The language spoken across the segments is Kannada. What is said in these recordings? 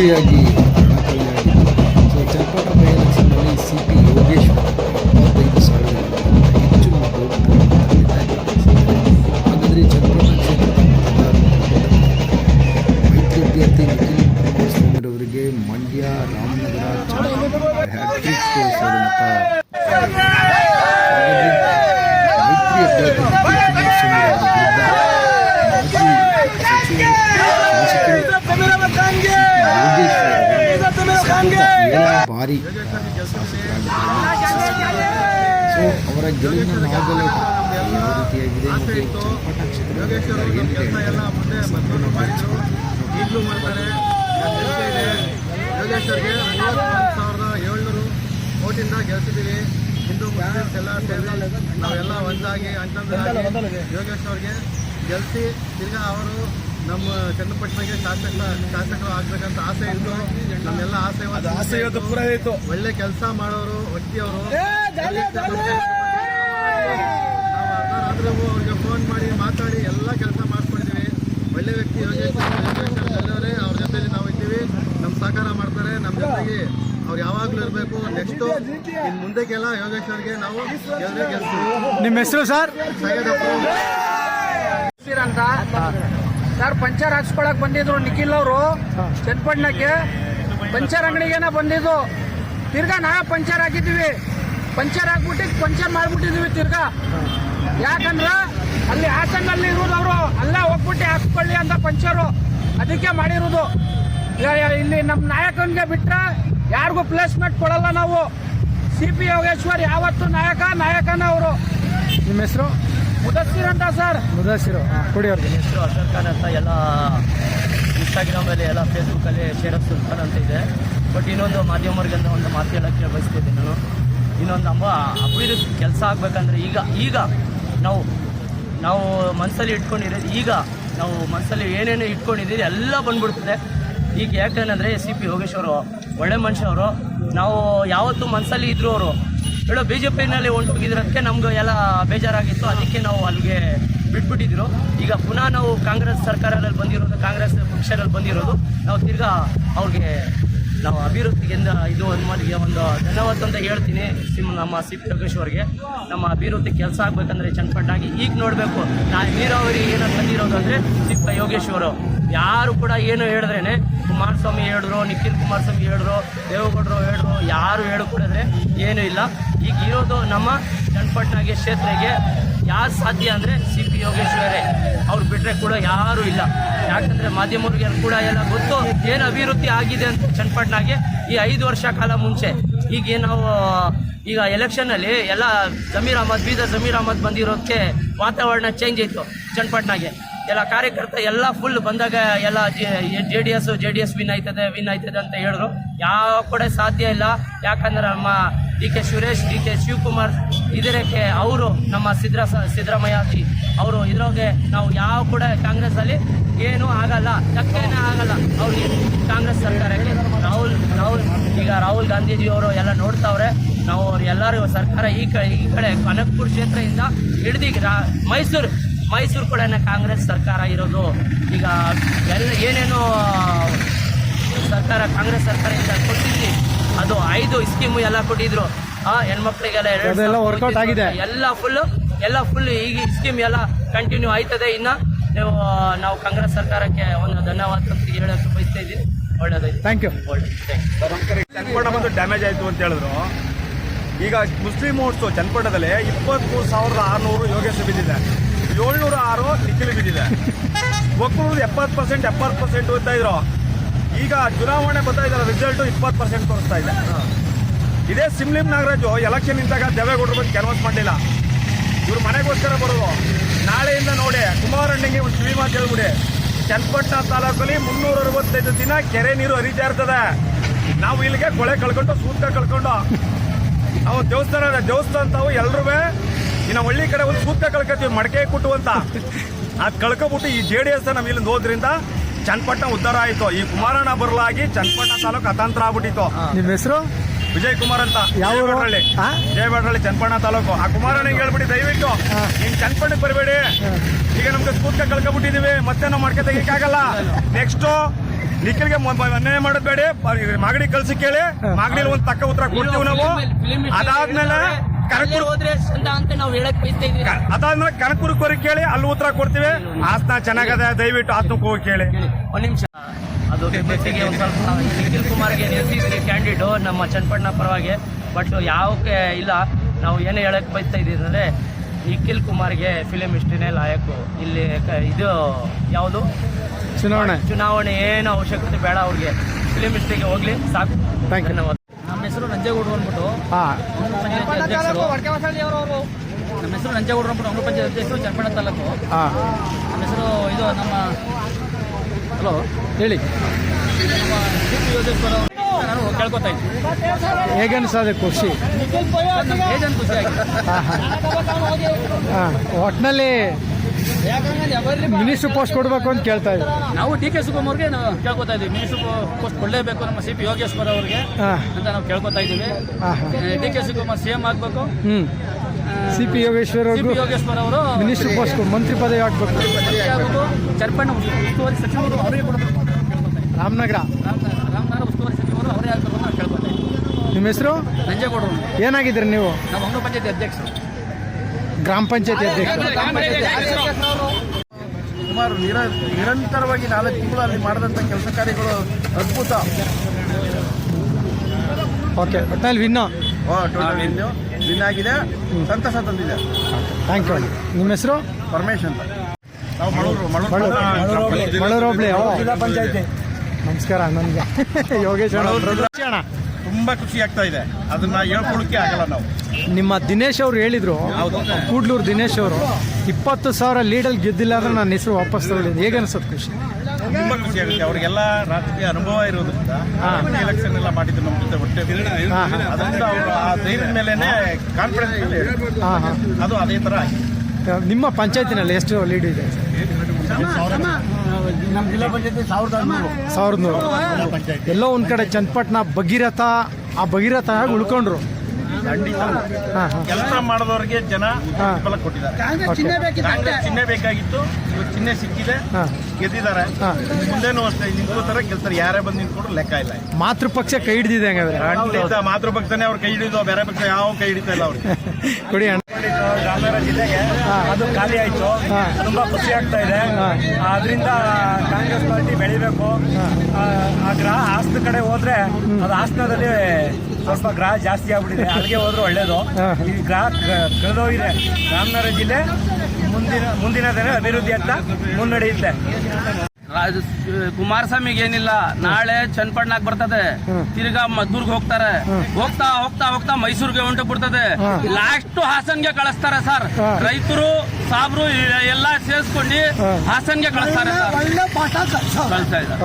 ರಣಕಳೆಯಾಗಿತ್ತು ಸೊ ಚಂಪಕ ಬೈ ಎಲೆಕ್ಷನ್ನಲ್ಲಿ ಸಿ ಪಿ ಯೋಗೇಶ್ವರ ಇಪ್ಪತ್ತೈದು ಸಾವಿರ ಹೆಚ್ಚು ಹಾಗಾದರೆ ಚಂಪಕ ಕ್ಷೇತ್ರದ ಮೈತ್ರಿ ಅಭ್ಯರ್ಥಿ ನಿಖಿಲ್ ಕುಮಾರಸ್ವಾಮಿರವರಿಗೆ ಮಂಡ್ಯ ರಾಮನಗರ ಹ್ಯಾಟ್ರಿಕ್ ಹಾಗಾಗಿ ಮೈತ್ರಿ ಅಭ್ಯರ್ಥಿ ನಿಖಿಲ್ ಕುಮಾರಸ್ವಾಮಿರವರ ವಿರುದ್ಧ ಮಾಜಿ ಸಚಿವರು ಶಾಸಕರು ಶಾಸಕರಾಗಿದ್ದಾರೆ ಸೊ ಅವರ ಗೆಲುವಿನ ನಾಗಲು ಯಾವ ರೀತಿಯಾಗಿದೆ ಮತ್ತು ಚಪ್ಪಟ ಕ್ಷೇತ್ರದ ಏನಿದೆ ಸಂಪೂರ್ಣ ಯೋಗೇಶ್ವರ್ಗೆ ಮೂವತ್ತೊಂದು ಸಾವಿರದ ಏಳ್ನೂರು ಕೋಟಿಂದ ಗೆಲ್ಸಿದ್ದೀವಿ. ಹಿಂದೂ ಮುಸ್ಲಿಮ್ಸ್ ಎಲ್ಲ ಸೇರಿ ನಾವೆಲ್ಲ ಒಂದಾಗಿ ಅಂತಂದ್ರೆ ಯೋಗೇಶ್ವರ್ಗೆ ಗೆಲ್ಸಿ ತಿರ್ಗಾ ಅವರು ನಮ್ಮ ಚನ್ನಪಟ್ಟಣಕ್ಕೆ ಶಾಸಕ ಶಾಸಕರು ಆಗ್ಬೇಕಂತ ಆಸೆ ಇತ್ತು. ನಮ್ಮೆಲ್ಲ ಆಸೆ ಆಸೆ ಇವತ್ತು ಪೂರ ಆಯಿತು ಒಳ್ಳೆ ಕೆಲಸ ಮಾಡೋರು ವ್ಯಕ್ತಿಯವರು ನಾವು ಅರ್ಧರಾತ್ರಿ ಅವ್ರಿಗೆ ಫೋನ್ ಮಾಡಿ ಮಾತಾಡಿ ಎಲ್ಲ ಕೆಲಸ ಮಾಡ್ಕೊಂಡಿದ್ದೀವಿ ಒಳ್ಳೆ ವ್ಯಕ್ತಿ ಎಲ್ಲವರೇ ಅವ್ರ. ಜೊತೆಲಿ ನಾವು ಇದ್ದೀವಿ. ನಮ್ಮ ಸಹಕಾರ ಮಾಡ್ತಾರೆ. ನಮ್ಮ ಜೊತೆಗೆ ಅವ್ರು ಯಾವಾಗಲೂ ಇರಬೇಕು. ನೆಕ್ಸ್ಟು ಇನ್ನು ಮುಂದೆಗೆಲ್ಲ ಯೋಗೇಶ್ವರ್ಗೆ ನಾವು ಗೆಲ್ತೀವಿ ನಿಮ್ಮ ಹೆಸರು ಸರ್ ಅಂತ. ಸರ್ ಪಂಚರ್ ಹಾಕ್ಸ್ಕೊಳಕ್ ಬಂದಿದ್ರು? ನಿಖಿಲ್ ಅವರು ಚನ್ನಪಟ್ಟಣಕ್ಕೆ ಪಂಚರ್ ಅಂಗಡಿಗೇನ ಬಂದಿದ್ದು. ತಿರ್ಗಾ ನಾ ಪಂಚರ್ ಹಾಕಿದ್ದೀವಿ ಪಂಚರ್ ಹಾಕ್ಬಿಟ್ಟು ಪಂಚರ್ ಮಾಡ್ಬಿಟ್ಟಿದೀವಿ ತಿರ್ಗಾ. ಯಾಕಂದ್ರೆ ಅಲ್ಲಿ ಹಾಸನಲ್ಲಿ ಇರೋದು ಅವರು. ಅಲ್ಲೇ ಹೋಗ್ಬಿಟ್ಟು ಹಾಕ್ಸ್ಕೊಳ್ಳಿ ಅಂತ ಪಂಚರು ಅದಕ್ಕೆ ಮಾಡಿರೋದು. ಇಲ್ಲಿ ನಮ್ಮ ನಾಯಕನಿಗೆ ಬಿಟ್ರೆ ಯಾರಿಗೂ ಪ್ಲೇಸ್ಮೆಂಟ್ ಕೊಡಲ್ಲ ನಾವು. ಸಿ ಪಿ ಯೋಗೇಶ್ವರ್ ಯಾವತ್ತು ನಾಯಕ? ನಾಯಕನ ಅವರು. ನಿಮ್ಮ ಹೆಸರು? ಮುದಸ್ಸಿರ್ ಅಂತ ಸರ್. ಮುದಾಸಿರು ಕೊಡಿ ಅವ್ರಿಗೆ. ಹೆಸರು ಅಸರ್ ಖಾನ್ ಅಂತ ಎಲ್ಲ ಇನ್ಸ್ಟಾಗ್ರಾಮಲ್ಲಿ ಎಲ್ಲ ಫೇಸ್ಬುಕ್ಕಲ್ಲಿ ಶೇರಫ್ ಸುಲ್ತಾನ್ ಅಂತ ಇದೆ. ಬಟ್ ಇನ್ನೊಂದು ಮಾಧ್ಯಮವ್ರಿಗೆ ಅಂತ ಒಂದು ಮಾತು ಹೇಳಕ್ಕೆ ಬಯಸ್ತಿದ್ದೆ ನಾನು. ಇನ್ನೊಂದು ಅಂಬ ಅಭಿವೃದ್ಧಿ ಕೆಲಸ ಆಗಬೇಕಂದ್ರೆ ಈಗ ಈಗ ನಾವು ನಾವು ಮನಸ್ಸಲ್ಲಿ ಇಟ್ಕೊಂಡಿರೋದು ಈಗ ನಾವು ಮನಸ್ಸಲ್ಲಿ ಏನೇನು ಇಟ್ಕೊಂಡಿದ್ದೀರಿ ಎಲ್ಲ ಬಂದ್ಬಿಡ್ತದೆ. ಈಗ ಯಾಕಂದರೆ ಸಿ ಪಿ ಯೋಗೇಶ್ವರು ಒಳ್ಳೆ ಮನುಷ್ಯವರು ನಾವು ಯಾವತ್ತೂ ಮನಸ್ಸಲ್ಲಿ ಇದ್ರು ಅವರು ಹೇಳೋ ಬಿ ಜೆ ಪಿನಲ್ಲಿ ಹೊಂಟೋಗಿದ್ರದಕ್ಕೆ ನಮ್ಗೆ ಎಲ್ಲ ಬೇಜಾರಾಗಿತ್ತು. ಅದಕ್ಕೆ ನಾವು ಅಲ್ಲಿಗೆ ಬಿಟ್ಬಿಟ್ಟಿದ್ರು. ಈಗ ಪುನಃ ನಾವು ಕಾಂಗ್ರೆಸ್ ಸರ್ಕಾರದಲ್ಲಿ ಬಂದಿರೋದು, ಕಾಂಗ್ರೆಸ್ ಪಕ್ಷದಲ್ಲಿ ಬಂದಿರೋದು, ನಾವು ತಿರ್ಗಾ ಅವ್ರಿಗೆ ನಾವು ಅಭಿವೃದ್ಧಿಯಿಂದ ಇದು ಮಲ್ಲಿಗೆ ಒಂದು ಧನ್ಯವಾದ ಅಂತ ಹೇಳ್ತೀನಿ. ಸಿಮ್ ನಮ್ಮ ಸಿ ಪಿ ಯೋಗೇಶ್ವರ್ಗೆ ನಮ್ಮ ಅಭಿವೃದ್ಧಿ ಕೆಲಸ ಆಗಬೇಕಂದ್ರೆ ಚನ್ನಪಟ್ಟಾಗಿ ಈಗ ನೋಡಬೇಕು. ನಾ ನೀರಾವರಿ ಏನೋ ಬಂದಿರೋದು ಅಂದರೆ ಸಿ ಪಿ ಯೋಗೇಶ್ವರು ಯಾರು ಕೂಡ ಏನು ಹೇಳಿದ್ರೇನೆ, ಕುಮಾರಸ್ವಾಮಿ ಹೇಳಿದ್ರು, ನಿಖಿಲ್ ಕುಮಾರಸ್ವಾಮಿ ಹೇಳಿದ್ರು, ದೇವೇಗೌಡರು ಹೇಳಿದ್ರು, ಯಾರು ಹೇಳು ಕೊಡಿದ್ರೆ ಏನೂ ಇಲ್ಲ. ಈಗ ಇರೋದು ನಮ್ಮ ಚನ್ನಪಟ್ಟಣಗೆ ಕ್ಷೇತ್ರಕ್ಕೆ ಯಾರು ಸಾಧ್ಯ ಅಂದರೆ ಸಿ ಪಿ ಯೋಗೇಶ್ವರೇ ಅವ್ರು ಬಿಟ್ಟರೆ ಕೂಡ ಯಾರೂ ಇಲ್ಲ. ಯಾಕಂದರೆ ಮಾಧ್ಯಮವ್ರಿಗೆ ಕೂಡ ಎಲ್ಲ ಗೊತ್ತು ಏನು ಅಭಿವೃದ್ಧಿ ಆಗಿದೆ ಅಂತ ಚನ್ನಪಟ್ಟಣಗೆ ಈ ಐದು ವರ್ಷ ಕಾಲ ಮುಂಚೆ. ಈಗ ನಾವು, ಈಗ ಎಲೆಕ್ಷನಲ್ಲಿ ಎಲ್ಲ ಜಮೀರ್ ಅಹಮದ್, ಬೀದರ್ ಜಮೀರ್ ಅಹಮದ್ ಬಂದಿರೋದಕ್ಕೆ ವಾತಾವರಣ ಚೇಂಜ್ ಇತ್ತು ಚನ್ನಪಟ್ಟಣಗೆ. ಎಲ್ಲ ಕಾರ್ಯಕರ್ತ ಎಲ್ಲ ಫುಲ್ ಬಂದಾಗ ಎಲ್ಲ J D S J D S win ಆಯ್ತದೆ ವಿನ್ ಆಯ್ತದೆ ಅಂತ ಹೇಳಿದ್ರು. ಯಾವ ಕೂಡ ಸಾಧ್ಯ ಇಲ್ಲ. ಯಾಕಂದ್ರೆ ನಮ್ಮ D K Suresh, D K Shivakumar ಇದರಕ್ಕೆ ಅವರು ನಮ್ಮ ಸಿದ್ದರ ಸಿದ್ದರಾಮಯ್ಯ ಅವರು ಇದ್ರೊಳಗೆ ನಾವು ಯಾವ ಕೂಡ ಕಾಂಗ್ರೆಸ್ಸಲ್ಲಿ ಏನೂ ಆಗಲ್ಲ. ಚಕ್ಕೇನೇ ಆಗಲ್ಲ. ಅವ್ರಿಗೆ ಕಾಂಗ್ರೆಸ್ ಸರ್ಕಾರಕ್ಕೆ ರಾಹುಲ್ ರಾಹುಲ್, ಈಗ ರಾಹುಲ್ ಗಾಂಧೀಜಿ ಅವರು ಎಲ್ಲ ನೋಡ್ತಾವ್ರೆ. ನಾವು ಅವ್ರು ಎಲ್ಲರೂ ಸರ್ಕಾರ ಈ ಕಡೆ ಈ ಕಡೆ ಕನಕಪುರ ಕ್ಷೇತ್ರದಿಂದ ರಾ, ಮೈಸೂರು ಮೈಸೂರು ಕೂಡ ಕಾಂಗ್ರೆಸ್ ಸರ್ಕಾರ ಇರೋದು ಈಗ ಎಲ್ಲ ಏನೇನೋ ಸರ್ಕಾರ ಕಾಂಗ್ರೆಸ್ ಸರ್ಕಾರದಿಂದ ಕೊಟ್ಟಿದ್ವಿ ಅದು ಐದು ಸ್ಕೀಮು ಎಲ್ಲ ಕೊಟ್ಟಿದ್ರು. ಆ ಹೆಣ್ಮಕ್ಳಿಗೆಲ್ಲ ಎರಡು ಆಗಿದೆ. ಎಲ್ಲ ಫುಲ್ಲು ಎಲ್ಲ ಫುಲ್ ಈಗ ಸ್ಕೀಮ್ ಎಲ್ಲ ಕಂಟಿನ್ಯೂ ಆಯ್ತದೆ. ಇನ್ನು ನೀವು ನಾವು ಕಾಂಗ್ರೆಸ್ ಸರ್ಕಾರಕ್ಕೆ ಒಂದು ಧನ್ಯವಾದ ಹೇಳಕ್ಕೆ ಬಯಸ್ತಾ ಇದ್ದೀನಿ. ಒಳ್ಳೇದಾಯ್ತು. ಥ್ಯಾಂಕ್ ಯು ಬಂದು ಡ್ಯಾಮೇಜ್ ಆಯಿತು ಅಂತ ಹೇಳಿದ್ರು. ಈಗ ಮುಸ್ಲಿಂ ಓಟ್ಸು ಚನ್ನಪಟ್ಟಣದಲ್ಲಿ ಇಪ್ಪತ್ತ್ಮೂರು ಸಾವಿರದ ಆರುನೂರು ಯೋಗೇಶ ಬಿದ್ದಿದೆ ಏಳ್ನೂರ ಆರು ನಿಖಿಲ್ ಬಿದ್ದಿದೆ ಒಕ್ಕೂರು ಎಪ್ಪತ್ತು ಪರ್ಸೆಂಟ್ ಎಪ್ಪತ್ತು ಪರ್ಸೆಂಟ್ ಓದ್ತಾ ಇದ್ರು. ಈಗ ಚುನಾವಣೆ ಬರ್ತಾ ಇದ್ದಾರೆ ರಿಸಲ್ಟ್ ಇಪ್ಪತ್ತು ಪರ್ಸೆಂಟ್ ತೋರಿಸ್ತಾ ಇದೆ. ಇದೇ ಸಿಮ್ಲಿಂ ನಾಗರಾಜು ಎಲೆಕ್ಷನ್ ನಿಂತಾಗ ದೇವೇಗೌಡರು ಬಂದು ಕ್ಯಾನ್ವಾಸ್ ಮಾಡಲಿಲ್ಲ. ಇವ್ರ ಮನೆಗೋಸ್ಕರ ಬರೋದು. ನಾಳೆಯಿಂದ ನೋಡಿ, ಕುಮಾರಣ್ಣಗೆ ಒಂದು ಸಿನಿಮಾ ಮಾತು ಹೇಳ್ಬಿಡಿ ಚನ್ನಪಟ್ಟಣ ತಾಲೂಕಲ್ಲಿ ಮುನ್ನೂರ ಅರವತ್ತೈದು ದಿನ ಕೆರೆ ನೀರು ಹರಿತಾ ಇರ್ತದೆ. ನಾವು ಇಲ್ಲಿಗೆ ಕೊಳೆ ಕಳ್ಕೊಂಡು ಸೂತ್ರ ಕಳ್ಕೊಂಡು. ನಾವು ದೇವಸ್ಥಾನ ದೇವಸ್ಥಾನ ತಾವು ಎಲ್ರೂ ಇನ್ನು ಹಳ್ಳಿ ಕಡೆ ಒಂದು ಸೂತ್ಕ ಕಳ್ಕೊತೀವಿ ಮಡಕೆ ಕೊಟ್ಟು ಅಂತ. ಅದು ಕಳ್ಕೊಬಿಟ್ಟು ಈ ಜೆ ಡಿ ಎಸ್ ನಮ್ಮ ಇಲ್ಲಿಂದ ಹೋದ್ರಿಂದ ಚನ್ನಪಟ್ಟಣ ಉದ್ಧಾರ ಆಯಿತು. ಈ ಕುಮಾರಣ್ಣ ಬರಲಾಗಿ ಚನ್ನಪಟ್ಟಣ ತಾಲೂಕು ಅತಂತ್ರ ಆಗ್ಬಿಟ್ಟಿತ್ತು. ನಿಮ್ಮ ಹೆಸರು? ವಿಜಯ್ ಕುಮಾರ್ ಅಂತ? ಜಯಬೇಡ್ರಳ್ಳಿ ಆ? ಚನ್ನಪಣ್ಣ ತಾಲೂಕು. ಆ ಕುಮಾರಣ್ಣ ಹೇಳ್ಬಿಡಿ ದಯವಿಟ್ಟು ನೀನ್ ಚನ್ನಪಣ್ಣಕ್ಕೆ ಬರಬೇಡಿ. ಈಗ ನಮ್ಗೆ ಸ್ಕೂತ್ಕ ಕಳ್ಕೊಬಿಟ್ಟಿದೀವಿ. ಮತ್ತೆ ನಾವು ಮಾಡ್ಕೆ ತೆಗಿಯಕ್ಕಾಗಲ್ಲ. ನೆಕ್ಸ್ಟ್ ನಿಖಿಲ್ಗೆ ಅನ್ಯಾಯ ಮಾಡಬೇಡಿ ಬೇಡಿ. ಮಾಗಡಿ ಕಳ್ಸಿ ಕೇಳಿ. ಮಾಗಡಿಲಿ ಒಂದು ತಕ್ಕ ಉತ್ತರ ಕೊಡ್ತೀವಿ ನಾವು. ಅದಾದ್ಮೇಲೆ ಕನಕಪುರ ಹೋದ್ರೆ ಅಂತ ಅಂತ ನಾವು ಹೇಳಕ್ ಬಯಸ್ತಾ ಇದೀವಿ ಕ- ಅದಾದ್ಮೇಲೆ ಕನಕಪುರಕ್ಕೆ ಹೋಗಿ ಕೇಳಿ ಅಲ್ಲಿ ಉತ್ತರ ಕೊಡ್ತೀವಿ. ಆಸ್ನ ಚೆನ್ನಾಗದ ದಯವಿಟ್ಟು ಆಸ್ನಕ್ಕೆ ಹೋಗಿ ಕೇಳಿ. ಒಂದ್ ನಿಮಿಷ. ಅದು ಒಂದು ಸ್ವಲ್ಪ ನಿಖಿಲ್ ಕುಮಾರ್ಗೆ ಗೆ ಕ್ಯಾಂಡಿಡೇಟ್ ನಮ್ಮ ಚನ್ನಪಟ್ಟಣ ಪರವಾಗಿ. ಬಟ್ ಯಾವಕ್ಕೆ ಇಲ್ಲ ನಾವು ಏನೇ ಹೇಳಕ್ ಬಯಸ್ತಾ ಇದೀವಿ ಅಂದ್ರೆ ನಿಖಿಲ್ ಕುಮಾರ್ಗೆ ಫಿಲಿಂ ಇಷ್ಟನೇ ಲಾಯಕು. ಇಲ್ಲಿ ಕ- ಇದು ಯಾವುದು? ಚುನಾವಣೆ. ಚುನಾವಣೆ ಏನು ಅವಶ್ಯಕತೆ ಬೇಡ ಅವ್ರಿಗೆ. ಫಿಲಿಂ ಇಸ್ಟಿಗೆ ಹೋಗ್ಲಿ ಸಾಕು. ಧನ್ಯವಾದ. ಹೆಸರು ನಂಜೇಗೌಡರು ಅಂದ್ಬಿಟ್ಟು. ನಮ್ಮ ಹೆಸರು ನಂಜೇಗೌಡರು ಅಂದ್ಬಿಟ್ಟು ಅಂಗ್ಳ ಪಂಚಾಯತ್ ಅಧ್ಯಕ್ಷರು ಚನ್ನಪಟ್ಟಣ ತಾಲೂಕು. ಹಾ. ನಮ್ಮ ಹೆಸರು ಇದು ನಮ್ಮ ಹಲೋ ಹೇಳಿ. ನಾನು ಕೇಳ್ಕೊತಾ ಇದ್ದೀನಿ ಹೇಗೆ ಅನ್ಸದೆ ಖುಷಿ ಏಜೆಂಟ್ ಖುಷಿ ಆಗಿದೆ ಹಾ ಹಾ. ಒಟ್ಟಿನಲ್ಲಿ ಮಿನಿಸ್ಟರ್ ಪೋಸ್ಟ್ ಕೊಡಬೇಕು ಅಂತ ಕೇಳ್ತಾ ಇದ್ದೀವಿ ನಾವು ಡಿ ಕೆ ಶಿವಕುಮಾರ್ಗೆ ನಾವು ಕೇಳ್ಕೊತಾ ಇದ್ದೀವಿ. ಮಿನಿಸ್ಟರ್ ಪೋಸ್ಟ್ ಕೊಡಲೇಬೇಕು ನಮ್ಮ ಸಿ ಪಿ ಯೋಗೇಶ್ವರ ಅವರಿಗೆ ಅಂತ ನಾವು ಕೇಳ್ಕೊತಾ ಇದ್ದೀವಿ. D K Shivakumar C M ಆಗಬೇಕು. ಹ್ಮ್. ಸಿ ಪಿ ಯೋಗೇಶ್ವರ ಅವರು ಯೋಗೇಶ್ವರ ಅವರು ಮಿನಿಸ್ಟರ್ ಪೋಸ್ಟ್ ಮಂತ್ರಿ ಪದವಿ ಆಗ್ಬೇಕು. ಚರ್ಪಣ್ಣ ಉಸ್ತುವಾರಿ ಸಚಿವರು ಅವರೇ ಕೊಡಬೇಕು. ರಾಮನಗರ. ರಾಮ- ರಾಮನಗರ ಉಸ್ತುವಾರಿ ಸಚಿವರು ಅವರೇ ಆಗಬೇಕು ಅಂತ ಕೇಳ್ಕೊತಾ ಇದ್ದೀವಿ. ನಿಮ್ಮ ಹೆಸರು? ನಂಜೇಗೌಡರು. ಏನಾಗಿದ್ರಿ ನೀವು? ನಮ್ಮ ಅಂಗ ಪಂಚಾಯತಿ ಅಧ್ಯಕ್ಷರು. ಗ್ರಾಮ ಪಂಚಾಯತಿ ಅಧ್ಯಕ್ಷ ಪಂಚಾಯತಿ ಸುಮಾರು ನಿರ ನಿರಂತರವಾಗಿ ನಾಲ್ಕು ತಿಂಗಳು ಅಲ್ಲಿ ಮಾಡಿದಂಥ ಕೆಲಸ ಕಾರ್ಯಗಳು ಅದ್ಭುತ ಓಕೆ ಒಟ್ಟಿನಲ್ಲಿ ವಿನ್ನು ವಿನ್ ಆಗಿದೆ ಸಂತಸ ತಂದಿದೆ ಥ್ಯಾಂಕ್ ಯು ನಿಮ್ಮ ಹೆಸರು ಪರಮೇಶ್ ಅಂತ ನಾವು ಮಳೂರು ಮಳೂರು ಮಳೂರು ಹೋಬ್ಳಿ ಓ. ನಮಸ್ಕಾರ ನನಗೆ ಯೋಗೇಶ್ ಅಣ್ಣ ತುಂಬಾ ಖುಷಿ ಆಗ್ತಾ ಇದೆ. ಅದನ್ನ ಹೇಳ್ಕೊಳಕ್ಕೆ ಆಗಲ್ಲ ನಾವು. ನಿಮ್ಮ ದಿನೇಶ್ ಅವರು ಹೇಳಿದ್ರು ಕೂಡ್ಲೂರು ದಿನೇಶ್ ಅವರು ಇಪ್ಪತ್ತು ಸಾವಿರ ಲೀಡಲ್ಲಿ ಗೆದ್ದಿಲ್ಲ ಅಂದ್ರೆ ನನ್ನ ಹೆಸರು ವಾಪಸ್ ತಗೊಳ್ಳಿ ಹೇಗೆ ಅನ್ಸುತ್ತೆ ಖುಷಿ? ತುಂಬಾ ಖುಷಿ ಆಗುತ್ತೆ. ಅವರಿಗೆಲ್ಲ ರಾಜಕೀಯ ಅನುಭವ ಇರೋದ್ರಿಂದ. ಎಲೆಕ್ಷನ್ ಎಲ್ಲ ಮಾಡಿದ್ದು ನಮ್ಮ ಜೊತೆ ಒಟ್ಟೆ. ಅದರಿಂದ ಅವರು ಆ ಧೈರ್ಯದ ಮೇಲೆನೆ ಕಾನ್ಫಿಡೆನ್ಸ್ ಮೇಲೆ ಅದು ಅದೇ ತರ ಆಗಿದೆ. ನಿಮ್ಮ ಪಂಚಾಯತಿನಲ್ಲಿ ಎಷ್ಟು ಲೀಡ್ ಇದೆ? ನಮ್ಮ ಜಿಲ್ಲಾ ಪಂಚಾಯತಿ ಸಾವಿರದ ಸಾವಿರದ ನೂರು. ಎಲ್ಲೋ ಒಂದ್ ಕಡೆ ಚನ್ನಪಟ್ಟಣ ಭಗೀರಥ ಆ ಭಗೀರಥ ಆಗಿ ಉಳ್ಕೊಂಡ್ರು. ಖಂಡಿತ. ಹಾಂ ಹಾಂ. ಕೆಲಸ ಮಾಡಿದವರಿಗೆ ಜನ ಕೊಟ್ಟಿದ್ದಾರೆ. ಕಾಂಗ್ರೆಸ್ ಚಿಹ್ನೆ ಬೇಕಾಗಿತ್ತು. ಚಿಹ್ನೆ ಸಿಕ್ಕಿದೆ ಗೆದ್ದಿದ್ದಾರೆ. ಮುಂದೇನು ಅಷ್ಟೇ ನಿಂತ್ಕೋತಾರೆ ಕೆಲಸ ಯಾರೇ ಬಂದು ನಿಂತ್ಕೊಂಡ್ರು ಲೆಕ್ಕ ಇಲ್ಲ ಮಾತೃಪಕ್ಷ ಕೈ ಹಿಡಿದಿದೆ ಹಂಗಾದ್ರೆ. ಖಂಡಿತ ಮಾತೃಪಕ್ಷನೇ ಅವ್ರು ಕೈ ಹಿಡಿದು ಬೇರೆ ಪಕ್ಷ ಯಾವ ಕೈ ಹಿಡಿತಾ ಇಲ್ಲ ಅವ್ರಿಗೆ. ಕೊಡಿ ಜಿಲ್ಲೆಗೆ ಅದು ಖಾಲಿ ಆಯ್ತು. ತುಂಬಾ ಖುಷಿ ಆಗ್ತಾ ಇದೆ. ಅದರಿಂದ ಕಾಂಗ್ರೆಸ್ ಪಾರ್ಟಿ ಬೆಳಿಬೇಕು. ಆ, ಗ್ರಹ ಹಾಸನ ಕಡೆ ಹೋದ್ರೆ ಅದು ಹಾಸನದಲ್ಲಿ ಸ್ವಲ್ಪ ಗ್ರಹ ಜಾಸ್ತಿ ಆಗ್ಬಿಟ್ಟಿದೆ. ಅಲ್ಲಿಗೆ ಹೋದ್ರೆ ಒಳ್ಳೇದು. ಈ ಗ್ರಹ ಕಳೆದೋಗಿದೆ ರಾಮನಗರ ಜಿಲ್ಲೆ ಮುಂದಿನ ಮುಂದಿನ ದಿನ ಅಭಿವೃದ್ಧಿ ಅಂತ ಮುನ್ನಡೆಯುತ್ತೆ. ರಾಜ- ಕುಮಾರಸ್ವಾಮಿಗೆ ಏನಿಲ್ಲ ನಾಳೆ ಚನ್ನಪಟ್ಟಣಕ್ಕೆ ಬರ್ತದೆ. ತಿರ್ಗಾ ಮದ್ದೂರ್ಗೆ ಹೋಗ್ತಾರೆ. ಹೋಗ್ತಾ ಹೋಗ್ತಾ ಹೋಗ್ತಾ ಮೈಸೂರಿಗೆ ಹೊಂಟು ಬಿಡ್ತದೆ. ಲಾಸ್ಟ್ ಹಾಸನ್ಗೆ ಕಳಿಸ್ತಾರೆ ಸರ್. ರೈತರು ಸಾಬ್ರು ಎಲ್ಲಾ ಸೇರಿಸ್ಕೊಂಡು ಹಾಸನ್ಗೆ ಕಳಿಸ್ತಾರೆ ಕಳಿಸ್ತಾ ಇದ್ದಾರೆ.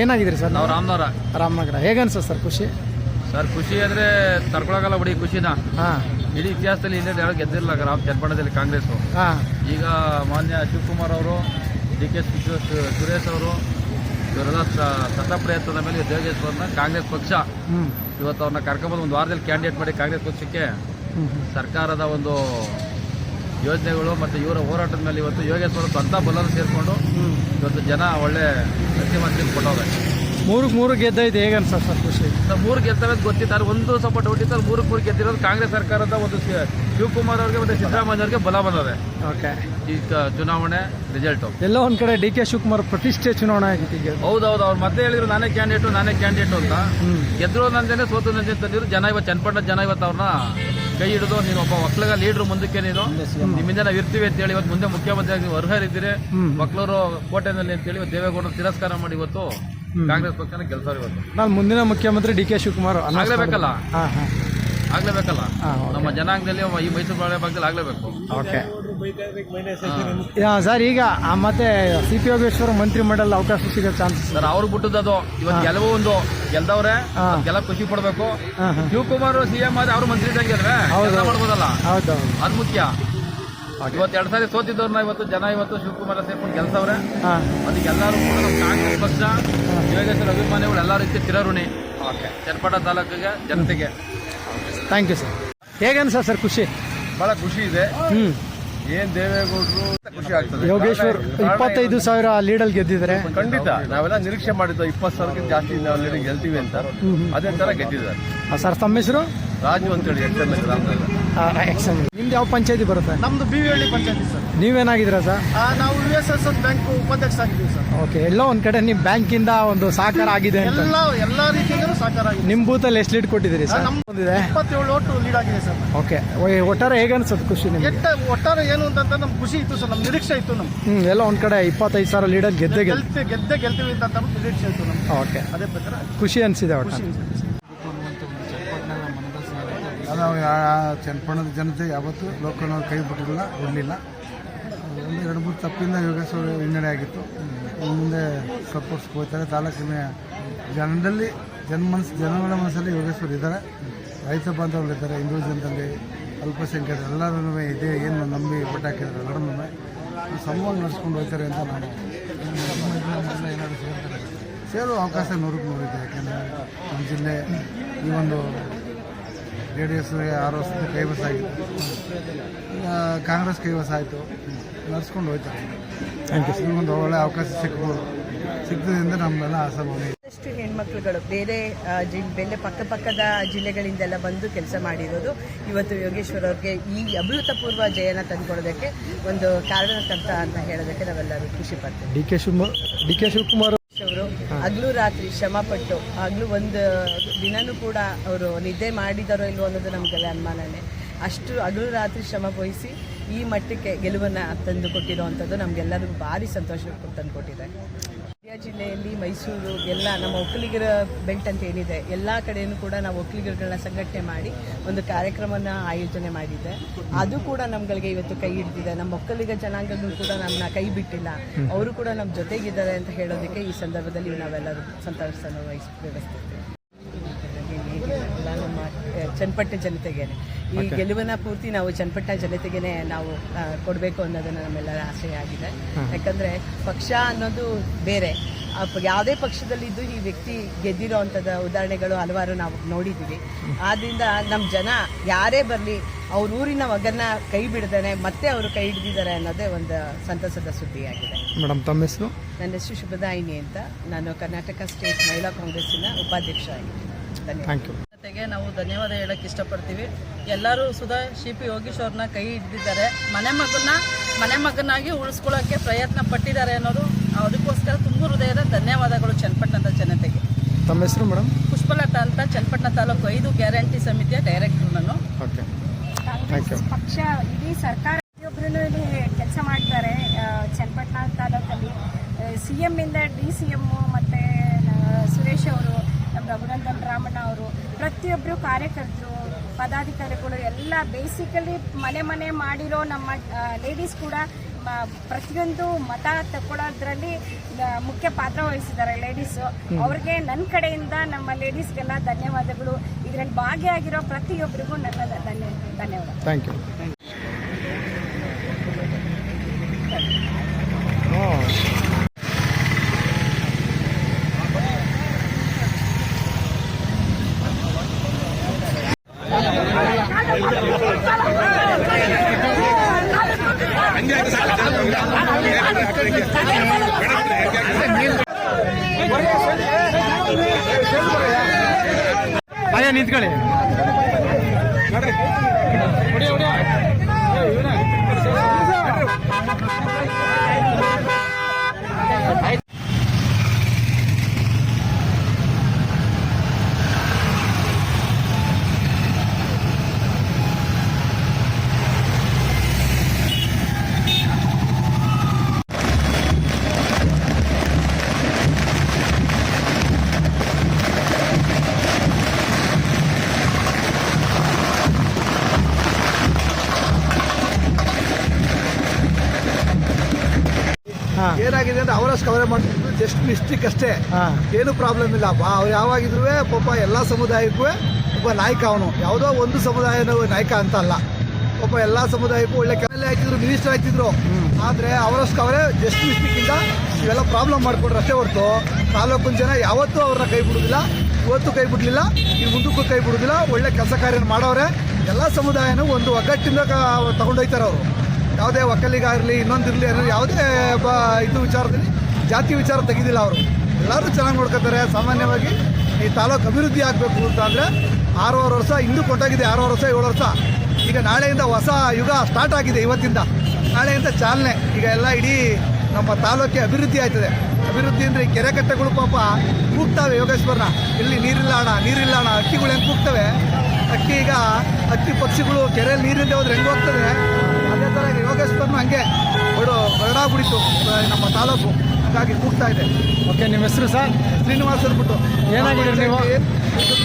ಏನಾಗಿದ್ರಿ ಸರ್ ನಾವು ರಾಮನಗರ. ರಾಮನಗರ. ಹೇಗನ್ಸ ಅನ್ಸುತ್ತೆ ಸರ್ ಖುಷಿ? ಸರ್ ಖುಷಿ ಅಂದ್ರೆ ತರ್ಕೊಳಕಲ್ಲ ಬಿಡಿ ಖುಷಿನ. ಹಾಂ. ಇಡೀ ಇತಿಹಾಸದಲ್ಲಿ ಹಿಂದೆ ಯಾರು ಗೆದ್ದಿರಲ್ಲ ಗ್ರಾಮ ಚನ್ನಪಟ್ಟಣದಲ್ಲಿ ಕಾಂಗ್ರೆಸ್ ಹಾಂ. ಈಗ ಮಾನ್ಯ ಶಿವಕುಮಾರ್ ಅವರು ಡಿ ಕೆ ಸುರೇಶ್ ಅವರು ಇವರೆಲ್ಲ ಸತ ಪ್ರಯತ್ನದ ಮೇಲೆ ದೇವೇಶ್ವರನ ಕಾಂಗ್ರೆಸ್ ಪಕ್ಷ ಇವತ್ತು ಅವ್ರನ್ನ ಕರ್ಕೊಂಬಂದು ಒಂದು ವಾರದಲ್ಲಿ ಕ್ಯಾಂಡಿಡೇಟ್ ಮಾಡಿ ಕಾಂಗ್ರೆಸ್ ಪಕ್ಷಕ್ಕೆ ಸರ್ಕಾರದ ಒಂದು ಯೋಜನೆಗಳು ಮತ್ತು ಇವರ ಹೋರಾಟದ ಮೇಲೆ ಇವತ್ತು ಯೋಗೇಶ್ವರ ಸ್ವಂತ ಬಲವನ್ನು ಸೇರಿಕೊಂಡು ಇವತ್ತು ಜನ ಒಳ್ಳೆ ಪ್ರತಿಮಂತ್ರಿ ಕೊಟ್ಟವ್ರೆ ಮೂರಕ್ಕೆ ಮೂರು ಗೆದ್ದೈತೆ ಹೇಗೆ ಅನ್ಸುತ್ತೆ ಸರ್ ಖುಷಿ? ಮೂರು ಗೆಲ್ತವೆ ಗೊತ್ತಿತ್ತು. ಗೊತ್ತಿತ್ತು ಒಂದು ಸ್ವಲ್ಪ ಡೌಟ್ ಇತ್ತು. ಅಲ್ಲಿ ಮೂರಕ್ಕೆ ಮೂರು ಗೆದ್ದಿರೋದು ಕಾಂಗ್ರೆಸ್ ಸರ್ಕಾರದ ಒಂದು ಶಿವಕುಮಾರ್ ಅವ್ರಿಗೆ ಮತ್ತೆ ಸಿದ್ದರಾಮಯ್ಯ ಅವರಿಗೆ ಬಲ ಬಂದಿದೆ. ಓಕೆ. ಈ ಚುನಾವಣೆ ರಿಸಲ್ಟು ಎಲ್ಲೋ ಒಂದ್ ಕಡೆ ಡಿ ಕೆ ಶಿವಕುಮಾರ್ ಪ್ರತಿಷ್ಠೆ ಚುನಾವಣೆ ಆಗಿತ್ತು ಈಗ ಹೌದೌದು ಅವ್ರು ಮತ್ತೆ ಹೇಳಿದ್ರು ನಾನೇ ಕ್ಯಾಂಡಿಡೇಟು ನಾನೇ ಕ್ಯಾಂಡಿಡೇಟು ಅಂತ. ಗೆದ್ರು ನಂದೇನೆ ಸೋತು ನಂದೆ ತಂದಿದ್ರು ಜನ ಇವತ್ತು ಚನ್ನಪಟ್ಟಣ ಜನ ಇವತ್ತು ಅವ್ರನ್ನ ಕೈ ಹಿಡಿದು ನೀನು ಒಬ್ಬ ಒಕ್ಕಲಿಗ ಲೀಡ್ರು ಮುಂದಕ್ಕೆ ನೀನು ನಿಮ್ಮಿಂದ ನಾವು ಇರ್ತೀವಿ ಅಂತೇಳಿ ಇವತ್ತು ಮುಂದೆ ಮುಖ್ಯಮಂತ್ರಿ ಅರ್ಹರಿದ್ದೀರಿ ಮಕ್ಕಳವರು ಕೋಟೆನಲ್ಲಿ ಅಂತೇಳಿ ದೇವೇಗೌಡರು ತಿರಸ್ಕಾರ ಮಾಡಿ ಇವತ್ತು ಕಾಂಗ್ರೆಸ್ ಪಕ್ಷನ ಕೆಲಸ ಇವತ್ತು. ನಾನು ಮುಂದಿನ ಮುಖ್ಯಮಂತ್ರಿ ಡಿ ಕೆ ಶಿವಕುಮಾರ್ ಆಗ್ಲೇಬೇಕಲ್ಲ? ಆಗ್ಲೇಬೇಕಲ್ಲ? ನಮ್ಮ ಜನಾಂಗದಲ್ಲಿ ಈ ಮೈಸೂರು ಭಾಗದಲ್ಲಿ ಆಗ್ಲೇಬೇಕು. ಓಕೆ. ಸರ್ ಈಗ ಆ, ಮತ್ತೆ ಸಿ ಪಿ ಯೋಗೇಶ್ವರ ಮಂತ್ರಿ ಮಂಡಲ ಅವಕಾಶ ಸಿಗೋ ಚಾನ್ಸ್ ಸರ್ ಅವ್ರು ಬಿಟ್ಟದ್ದು ಇವತ್ತು ಗೆಲುವು ಒಂದು. ಗೆಲ್ದವ್ರೆ. ಗೆಲ್ಲ ಖುಷಿ ಪಡ್ಬೇಕು. ಶಿವಕುಮಾರ್ ಸಿ ಎಂ ಸಿಎಂ ಆದ್ರೆ ಅವ್ರು ಮಂತ್ರಿ ಇದ್ದಂಗೆ. ಮಾಡ್ಬೋದಲ್ಲ? ಹೌದು ಅದು ಮುಖ್ಯ. ಇವತ್ತು ಎರಡ್ ಸಾರಿ ಸೋತಿದ್ದವ್ರನ್ನ ಇವತ್ತು ಜನ ಇವತ್ತು ಶಿವಕುಮಾರ್ ಸೇರ್ಕೊಂಡು ಗೆಲ್ಸವ್ರೆ. ಹಾಂ. ಅದಕ್ಕೆ ಎಲ್ಲರೂ ಕೂಡ ನಮ್ಮ ಕಾಂಗ್ರೆಸ್ ಪಕ್ಷ ಯೋಗೇಶ್ವರ ಅಭಿಮಾನಿಗಳು ಎಲ್ಲ ರೀತಿ ಚಿರಋಣಿ. ಓಕೆ. ಚನ್ನಪಟ್ಟ ತಾಲೂಕಿಗೆ ಜನತೆಗೆ. ಥ್ಯಾಂಕ್ ಯು ಸರ್ ಹೇಗೆ ಸರ್ ಖುಷಿ? ಬಹಳ ಖುಷಿ ಇದೆ. ಏನ್ ದೇವೇಗೌಡರು? ಖುಷಿ ಆಗ್ತದೆ. ಯೋಗೇಶ್ವರ್ ಇಪ್ಪತ್ತೈದು ಸಾವಿರ ಲೀಡಲ್ ಗೆದ್ದಿದ್ದಾರೆ. ಖಂಡಿತ. ನಾವೆಲ್ಲ ನಿರೀಕ್ಷೆ ಮಾಡಿದ್ದೋ ಇಪ್ಪತ್ತು ಸಾವಿರಕ್ಕಿಂತ ಜಾಸ್ತಿ ನಾವು ಅಲ್ಲಿ ಗೆಲ್ತೀವಿ ಅಂತ. ಅದೇ ತರ ಗೆದ್ದಿದ್ದಾರೆ. ಆ, ಸರ್ ತಮ್ಮ ಹೆಸರು? ರಾಜು ಅಂತೇಳಿ ಎಕ್ಸ್ ಎಂ ಎಸ್ ರಾಮನಗರ ನಿಮ್ದು ಯಾವ ಪಂಚಾಯತಿ ಬರುತ್ತೆ? ನಮ್ದು ಬಿ ಹಳ್ಳಿ ಪಂಚಾಯತಿ ಸರ್. ನೀವೇನಾಗಿದ್ದೀರಾ ಸರ್? ನಾವು ಯು ಎಸ್ ಎಸ್ ಬ್ಯಾಂಕ್ ಉಪಾಧ್ಯಕ್ಷ ಆಗಿದ್ದೀವಿ ಸರ್. ಓಕೆ ಎಲ್ಲೋ ಒಂದ್ ಕಡೆ ನಿಮ್ ಬ್ಯಾಂಕಿಂದ ಒಂದು ಸಹಕಾರ ಆಗಿದೆ ಅಂತ. ಎಲ್ಲ ಎಲ್ಲಾ ರೀತಿಯಿಂದಲೂ ಸಹಕಾರ ಆಗಿದೆ ನಿಮ್ ಬೂತಲ್ಲಿ ಎಷ್ಟು ಲೀಡ್ ಕೊಟ್ಟಿದ್ದೀರಿ ಸರ್? ಬಂದಿದೆ. ಇಪ್ಪತ್ತೇಳು ಓಟು ಲೀಡ್ ಆಗಿದೆ ಸರ್. ಓಕೆ ಒಟ್ಟಾರೆ ಹೇಗೆ ಅನ್ಸುತ್ತೆ ಖುಷಿ ನಿಮಗೆ? ಎಟ್ಟ ಒಟ್ಟಾರೆ ಏನು ಅಂತಂದ್ರೆ ನಮ್ಗೆ ಖುಷಿ ಇತ್ತು ಸರ್ ನಮ್ಮ ನಿರೀಕ್ಷೆ ಇತ್ತು ನಮ್ಗೆ. ಹ್ಮ್ ಎಲ್ಲ ಒಂದ್ ಕಡೆ ಇಪ್ಪತ್ತೈದು ಸಾವಿರ ಲೀಡಲ್ಲಿ ಗೆದ್ದೆ ಗೆಲ್ ಗೆಲ್ತಿ ಗೆದ್ದೆ ಗೆಲ್ತೀವಿ ಅಂತ ನಮ್ಗೆ ನಿರೀಕ್ಷೆ ಇತ್ತು ನಮ್ಗೆ. ಓಕೆ. ಅದೇ ಪ್ರಕಾರ ಖುಷಿ ಅನ್ಸಿದೆ ಒಟ್ಟು ಖುಷಿ ಇದೆ. ಚನ್ಪಣದ ಜನತೆ ಯಾವತ್ತೂ ಲೋಕನ ಕೈ ಬಿಟ್ಟಿಲ್ಲ ಬಿಡಲಿಲ್ಲ ಒಂದು ಎರಡು ಮೂರು ತಪ್ಪಿಂದ ಯೋಗೇಶ್ವರ ಹಿನ್ನಡೆ ಆಗಿತ್ತು. ಮುಂದೆ ಸಪೋರ್ಟ್ಸ್ ಹೋಗ್ತಾರೆ. ತಾಲೂಕಿನ ಜನರಲ್ಲಿ ಮನಸ್ಸು ಜನಗಳ ಮನಸ್ಸಲ್ಲಿ ಯೋಗೇಶ್ವರ ಇದ್ದಾರೆ. ರೈತ ಬಾಂಧವರು ಇದ್ದಾರೆ. ಹಿಂದೂ ಜನದಲ್ಲಿ ಅಲ್ಪಸಂಖ್ಯಾತರು ಎಲ್ಲರೂ ಇದೇ, ಏನು ನಂಬಿ ಬಟ್ಟೆ ಹಾಕಿದ್ದಾರೆ ಎಲ್ಲರೂ ಸಮವಾಗಿ ನಡೆಸ್ಕೊಂಡು ಹೋಗ್ತಾರೆ ಅಂತ ನಾನು ಸೇರುವ ಅವಕಾಶ ನೂರಕ್ಕೆ ನೂರಿದೆ ಯಾಕೆಂದರೆ ನಮ್ಮ ಜಿಲ್ಲೆ ಈ ಒಂದು ಜೆ ಡಿ ಎಸ್ ಆರು ಕೈವಸ ಆಗಿತ್ತು. ಈಗ ಕಾಂಗ್ರೆಸ್ ಕೈವಸ ಆಯಿತು. ನಡೆಸ್ಕೊಂಡು ಹೋಯ್ತಾರೆ. ಥ್ಯಾಂಕ್ ಯು ಒಂದು ಒಳ್ಳೆ ಅವಕಾಶ ಸಿಗ್ಬೋದು ಸಿಕ್ಕಿದ್ರಿಂದ ನಮ್ಮೆಲ್ಲ ಆಸೆ ಎಷ್ಟು ಹೆಣ್ಮಕ್ಳುಗಳು ಬೇರೆ ಜಿ ಜಿಲ್ ಬೇರೆ ಪಕ್ಕಪಕ್ಕದ ಜಿಲ್ಲೆಗಳಿಂದೆಲ್ಲ ಬಂದು ಕೆಲಸ ಮಾಡಿರೋದು. ಇವತ್ತು ಯೋಗೇಶ್ವರ್ ಅವ್ರಿಗೆ ಈ ಅಭೂತಪೂರ್ವ ಜಯನ ತಂದುಕೊಡೋದಕ್ಕೆ ಒಂದು ಕಾರಣಕರ್ತ ಅಂತ ಹೇಳೋದಕ್ಕೆ ನಾವೆಲ್ಲರೂ ಖುಷಿ ಪಡ್ತೀವಿ. D K Shivakumar D K Shivakumar ಹಗಲು ರಾತ್ರಿ ಶ್ರಮಪಟ್ಟು ಹಗಲು ಒಂದು ದಿನನೂ ಕೂಡ ಅವರು ನಿದ್ದೆ ಮಾಡಿದಾರೋ ಇಲ್ವೋ ಅನ್ನೋದು ನಮಗೆಲ್ಲ ಅನುಮಾನನೇ. ಅಷ್ಟು ಹಗಲು ರಾತ್ರಿ ಶ್ರಮ ವಹಿಸಿ ಈ ಮಟ್ಟಕ್ಕೆ ಗೆಲುವನ್ನು ತಂದು ಕೊಟ್ಟಿರೋ ಅಂಥದ್ದು ನಮಗೆಲ್ಲರಿಗೂ ಭಾರಿ ಸಂತೋಷ ತಂದು ಕೊಟ್ಟಿದೆ. ಜಿಲ್ಲೆಯಲ್ಲಿ ಮೈಸೂರು ಎಲ್ಲ ನಮ್ಮ ಒಕ್ಕಲಿಗರ ಬೆಲ್ಟ್ ಅಂತ ಏನಿದೆ ಎಲ್ಲ ಕಡೆಯೂ ಕೂಡ ನಾವು ಒಕ್ಕಲಿಗರುಗಳನ್ನ ಸಂಘಟನೆ ಮಾಡಿ ಒಂದು ಕಾರ್ಯಕ್ರಮನ ಆಯೋಜನೆ ಮಾಡಿದ್ದೆ ಅದು ಕೂಡ ನಮ್ಗಳಿಗೆ ಇವತ್ತು ಕೈ ಹಿಡಿದಿದೆ. ನಮ್ಮ ಒಕ್ಕಲಿಗ ಜನಾಂಗಗಳು ಕೂಡ ನಮ್ಮನ್ನ ಕೈ ಬಿಟ್ಟಿಲ್ಲ. ಅವರು ಕೂಡ ನಮ್ಮ ಜೊತೆಗಿದ್ದಾರೆ ಅಂತ ಹೇಳೋದಕ್ಕೆ ಈ ಸಂದರ್ಭದಲ್ಲಿ ನಾವೆಲ್ಲರೂ ಸಂತೋಷವನ್ನು ವಹಿಸ್ ಆ, ಚನ್ನಪಟ್ಟಣ ಜನತೆಗೇನೆ. ಈ ಗೆಲುವನ್ನ ಪೂರ್ತಿ ನಾವು ಚನ್ನಪಟ್ಟಣ ಜನತೆಗೇನೆ ನಾವು ಕೊಡಬೇಕು ಅನ್ನೋದನ್ನ ನಮ್ಮೆಲ್ಲರ ಆಸೆ ಆಗಿದೆ. ಯಾಕಂದ್ರೆ ಪಕ್ಷ ಅನ್ನೋದು ಬೇರೆ. ಯಾವುದೇ ಪಕ್ಷದಲ್ಲಿದ್ದು ಈ ವ್ಯಕ್ತಿ ಗೆದ್ದಿರೋ ಅಂಥದ್ದು ಉದಾಹರಣೆಗಳು ಹಲವಾರು ನಾವು ನೋಡಿದ್ದೀವಿ. ಆದ್ದರಿಂದ ನಮ್ಮ ಜನ ಯಾರೇ ಬರಲಿ ಅವ್ರ ಊರಿನ ಮಗನ ಕೈ ಬಿಡದೇನೆ ಮತ್ತೆ ಅವರು ಕೈ ಹಿಡಿದಿದ್ದಾರೆ ಅನ್ನೋದೇ ಒಂದು ಸಂತಸದ ಸುದ್ದಿಯಾಗಿದೆ. ಮೇಡಮ್ ತಮ್ಮ ಹೆಸರು? ನನ್ನ ಹೆಸರು ಶುಭದಾಯಿನಿ ಅಂತ. ನಾನು ಕರ್ನಾಟಕ ಸ್ಟೇಟ್ ಮಹಿಳಾ ಕಾಂಗ್ರೆಸ್ಸಿನ ಉಪಾಧ್ಯಕ್ಷ ಆಗಿದ್ದೀನಿ. ಧನ್ಯವಾದ. ಜೊತೆಗೆ ನಾವು ಧನ್ಯವಾದ ಹೇಳಕ್ಕೆ ಇಷ್ಟಪಡ್ತೀವಿ. ಎಲ್ಲರೂ ಸುಧಾ ಸಿ ಪಿ ಯೋಗೀಶ್ ಅವ್ರನ್ನ ಕೈ ಹಿಡಿದಿದ್ದಾರೆ. ಮನೆ ಮಗನ್ನ ಮನೆ ಮಗನಾಗಿ ಉಳಿಸ್ಕೊಳ್ಳೋಕ್ಕೆ ಪ್ರಯತ್ನ ಪಟ್ಟಿದ್ದಾರೆ ಅನ್ನೋದು ಅದಕ್ಕೋಸ್ಕರ ತುಂಬ ಹೃದಯದ ಧನ್ಯವಾದಗಳು ಚನ್ನಪಟ್ಟಣದ ಜನತೆಗೆ. ತಮ್ಮ ಹೆಸರು ಮೇಡಮ್? ಪುಷ್ಪಲತಾ ಅಂತ ಚನ್ನಪಟ್ಟಣ ತಾಲೂಕು ಐದು ಗ್ಯಾರಂಟಿ ಸಮಿತಿಯ ಡೈರೆಕ್ಟರ್ ನಾನು. ಓಕೆ. Thank you. ಪಕ್ಷ ಇಡೀ ಸರ್ಕಾರ ಪ್ರತಿಯೊಬ್ಬರೂ ಇಲ್ಲಿ ಕೆಲಸ ಮಾಡ್ತಾರೆ ಚನ್ನಪಟ್ಟಣ ತಾಲೂಕಲ್ಲಿ. ಸಿ ಎಂ ಇಂದ ಡಿ ಸಿ ಎಮ್ಮು ಮತ್ತು ಸುರೇಶ್ ಅವರು ರಘುನಂದನ್ ರಾಮಣ್ಣ ಅವರು ಪ್ರತಿಯೊಬ್ಬರು ಕಾರ್ಯಕರ್ತರು ಪದಾಧಿಕಾರಿಗಳು ಎಲ್ಲ ಬೇಸಿಕಲಿ ಮನೆ ಮನೆ ಮಾಡಿರೋ ನಮ್ಮ ಲೇಡೀಸ್ ಕೂಡ ಪ್ರತಿಯೊಂದು ಮತ ತಗೊಳ್ಳೋದ್ರಲ್ಲಿ ಆ, ಮುಖ್ಯ ಪಾತ್ರ ವಹಿಸಿದ್ದಾರೆ ಲೇಡೀಸು ಅವ್ರಿಗೆ ನನ್ನ ಕಡೆಯಿಂದ ನಮ್ಮ ಲೇಡೀಸ್ಗೆಲ್ಲ ಧನ್ಯವಾದಗಳು. ಇದರಲ್ಲಿ ಭಾಗಿಯಾಗಿರೋ ಪ್ರತಿಯೊಬ್ಬರಿಗೂ ನನ್ನ ಧನ್ಯ ಧನ್ಯವಾದ ಥ್ಯಾಂಕ್ ಯು ಏನಾಗಿದೆ ಅಂದ್ರೆ ಅವರಷ್ಟು ಕವರ್ ಮಾಡ್ತಿದ್ರು ಜಸ್ಟ್ ಮಿಸ್ಟೇಕ್ ಅಷ್ಟೇ. ಏನು ಪ್ರಾಬ್ಲಮ್ ಇಲ್ಲ. ಅವ್ರು ಯಾವಾಗಿದ್ರು ಪಾಪ ಎಲ್ಲ ಸಮುದಾಯಕ್ಕೂ ಒಬ್ಬ ನಾಯಕ ಅವನು. ಯಾವುದೋ ಒಂದು ಸಮುದಾಯದ ನಾಯಕ ಅಂತ ಅಲ್ಲ. ಪಾಪ ಎಲ್ಲ ಸಮುದಾಯಕ್ಕೂ ಒಳ್ಳೆ ಕೆಲಸ ಹಾಕಿದ್ರು ಮಿನಿಸ್ಟರ್ ಹಾಕಿದ್ರು ಆದರೆ ಅವರಷ್ಟು ಅವರೇ ಜಸ್ಟ್ ಮಿಸ್ಟೇಕಿಂದ ಇವೆಲ್ಲ ಪ್ರಾಬ್ಲಮ್ ಮಾಡ್ಕೊಂಡ್ರೆ ಅಷ್ಟೇ ಹೊರತು. ತಾಲೂಕಿನ ಜನ ಯಾವತ್ತೂ ಅವ್ರನ್ನ ಕೈ ಬಿಡೋದಿಲ್ಲ ಇವತ್ತು ಕೈ ಬಿಡಲಿಲ್ಲ ಈ ಮುಂದಕ್ಕೂ ಕೈ ಬಿಡೋದಿಲ್ಲ. ಒಳ್ಳೆ ಕೆಲಸ ಕಾರ್ಯ ಮಾಡೋರೆ ಎಲ್ಲ ಸಮುದಾಯನೂ ಒಂದು ಒಗ್ಗಟ್ಟಿಂದ ತಗೊಂಡೋಗ್ತಾರೆ ಅವರು. ಯಾವುದೇ ಒಕ್ಕಲಿಗ ಇರಲಿ ಇನ್ನೊಂದಿರಲಿ ಅನ್ನೋ ಯಾವುದೇ ಬ ಇದು ವಿಚಾರದಲ್ಲಿ, ಜಾತಿ ವಿಚಾರ ತೆಗೆದಿಲ್ಲ ಅವರು. ಎಲ್ಲರೂ ಚೆನ್ನಾಗಿ ನೋಡ್ಕೊತಾರೆ. ಸಾಮಾನ್ಯವಾಗಿ ಈ ತಾಲೂಕು ಅಭಿವೃದ್ಧಿ ಆಗಬೇಕು ಅಂತ ಅಂದರೆ ಆರೂವರೆ ವರ್ಷ, ಹಿಂದೂ ಕೊಟ್ಟಾಗಿದೆ ಆರೂವರೆ ವರ್ಷ, ಏಳು ವರ್ಷ. ಈಗ ನಾಳೆಯಿಂದ ಹೊಸ ಯುಗ ಸ್ಟಾರ್ಟ್ ಆಗಿದೆ ಇವತ್ತಿಂದ. ನಾಳೆಯಿಂದ ಚಾಲನೆ. ಈಗ ಎಲ್ಲ ಇಡೀ ನಮ್ಮ ತಾಲೂಕಿಗೆ ಅಭಿವೃದ್ಧಿ ಆಯ್ತದೆ. ಅಭಿವೃದ್ಧಿ ಅಂದರೆ ಕೆರೆ ಕಟ್ಟೆಗಳು ಪಾಪ ಕೂಗ್ತಾವೆ ಯೋಗೇಶ್ವರನ. ಇಲ್ಲಿ ನೀರಿಲ್ಲ ಅಣ್ಣ ನೀರಿಲ್ಲ ಅಣ್ಣ. ಅಕ್ಕಿಗಳು ಹೆಂಗೆ ಕೂಗ್ತವೆ? ಅಕ್ಕಿ ಈಗ ಅಕ್ಕಿ ಪಕ್ಷಿಗಳು ಕೆರೆಯಲ್ಲಿ ನೀರಿಂದ ಹೋದ್ರೆ ಹೆಂಗೆ ಹೋಗ್ತದೆ? ಅದೇ ಥರ ಯೋಗೇಶ್ವರನು ಹಂಗೆ ಬಡು ಬರಡಾಗ್ಬಿಡಿತು ನಮ್ಮ ತಾಲೂಕು. ಹಾಗಾಗಿ ಕೂಗ್ತಾ ಇದೆ. ಓಕೆ ನಿಮ್ಮ ಹೆಸರು ಸರ್? ಶ್ರೀನಿವಾಸ್ ಅಂದ್ಬಿಟ್ಟು. ಏನಾಗಿದೆ ನೀವು?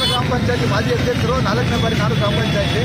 ಗ್ರಾಮ ಪಂಚಾಯತಿ ಮಾಜಿ ಅಧ್ಯಕ್ಷರು ನಾಲ್ಕನೇ ಬಾರಿ ನಾನು ಗ್ರಾಮ ಪಂಚಾಯತಿ.